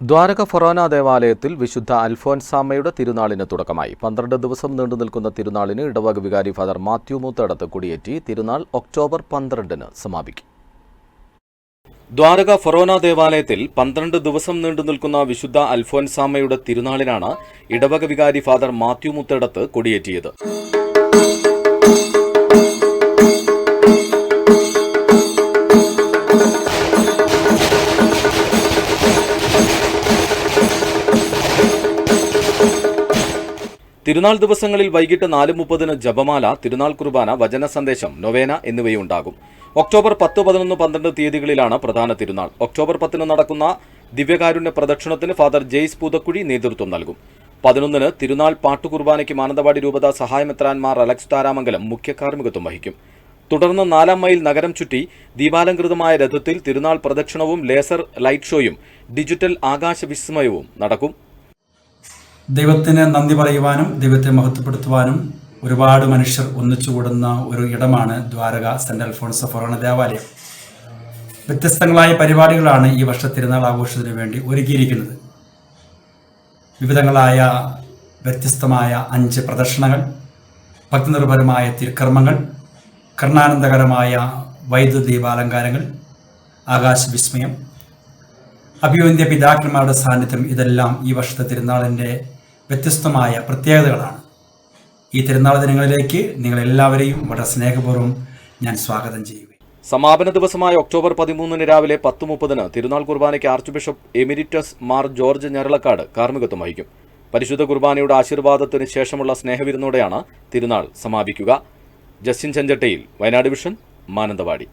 ദ്വാരക ഫൊറോന ദേവാലയത്തിൽ വിശുദ്ധ അൽഫോൻസാമ്മയുടെ തിരുനാളിന് തുടക്കമായി. പന്ത്രണ്ട് ദിവസം നീണ്ടു നിൽക്കുന്ന തിരുനാളിന് ഇടവക വികാരി ഫാദർ മാത്യു മൂത്തടത്ത് കൊടിയേറ്റി. തിരുനാൾ ഒക്ടോബർ പന്ത്രണ്ടിന് സമാപിക്കും. ദ്വാരക ഫൊറോന ദേവാലയത്തിൽ പന്ത്രണ്ട് ദിവസം നീണ്ടു നിൽക്കുന്ന വിശുദ്ധ അൽഫോൻസാമ്മയുടെ തിരുനാളിനാണ് ഇടവക വികാരി ഫാദർ മാത്യു മുത്തടത്ത് കൊടിയേറ്റിയത്. തിരുനാൾ ദിവസങ്ങളിൽ വൈകിട്ട് നാല് മുപ്പതിന് ജപമാല തിരുനാൾ കുർബാന വചന സന്ദേശം നൊവേന എന്നിവയുണ്ടാകും. ഒക്ടോബർ പത്ത് പതിനൊന്ന് പന്ത്രണ്ട് തീയതികളിലാണ് പ്രധാന തിരുനാൾ. ഒക്ടോബർ പത്തിന് നടക്കുന്ന ദിവ്യകാരുണ്യ പ്രദക്ഷിണത്തിന് ഫാദർ ജെയ്സ് പൂതക്കുഴി നേതൃത്വം നൽകും. പതിനൊന്നിന് തിരുനാൾ പാട്ടുകുർബാനയ്ക്ക് മാനന്തവാടി രൂപത സഹായമെത്രാൻമാർ അലക്സ് താരാമംഗലം മുഖ്യ കാർമ്മികത്വം വഹിക്കും. തുടർന്ന് നാലാം മൈൽ നഗരം ചുറ്റി ദീപാലംകൃതമായ രഥത്തിൽ തിരുനാൾ പ്രദക്ഷിണവും ലേസർ ലൈറ്റ് ഷോയും ഡിജിറ്റൽ ആകാശ വിസ്മയവും നടക്കും. ദൈവത്തിന് നന്ദി പറയുവാനും ദൈവത്തെ മഹത്വപ്പെടുത്തുവാനും ഒരുപാട് മനുഷ്യർ ഒന്നിച്ചുകൂടുന്ന ഒരു ഇടമാണ് ദ്വാരക സെന്റ് അൽഫോൺസ് ഫൊറോണ ദേവാലയം. വ്യത്യസ്തങ്ങളായ പരിപാടികളാണ് ഈ വർഷ തിരുനാൾ ആഘോഷത്തിന് വേണ്ടി ഒരുക്കിയിരിക്കുന്നത്. വിവിധങ്ങളായ വ്യത്യസ്തമായ അഞ്ച് പ്രദർശനങ്ങൾ ഭക്തിനിർഭരമായ തിരുക്കർമ്മങ്ങൾ കർണാനന്ദകരമായ വൈദ്യുത ദീപാലങ്കാരങ്ങൾ ആകാശ വിസ്മയം അഭിവന്ധ്യ പിതാക്കന്മാരുടെ സാന്നിധ്യം ഇതെല്ലാം ഈ വർഷത്തെ തിരുനാളിന്റെ വ്യത്യസ്തമായ പ്രത്യേകതകളാണ്. ഈ തിരുനാൾ ദിനങ്ങളിലേക്ക് നിങ്ങളെല്ലാവരെയും വളരെ സ്നേഹപൂർവം ഞാൻ സ്വാഗതം ചെയ്യുക സമാപന ദിവസമായ ഒക്ടോബർ പതിമൂന്നിന് രാവിലെ പത്ത് മുപ്പതിന് തിരുനാൾ കുർബാനയ്ക്ക് arch bishop emeritus Mar George Njaralakkad കാർമ്മികത്വം വഹിക്കും. പരിശുദ്ധ കുർബാനയുടെ ആശീർവാദത്തിന് ശേഷമുള്ള സ്നേഹവിരുന്നോടെയാണ് തിരുനാൾ സമാപിക്കുക. Justin Chenchattayil Wayanad vision Mananthavady.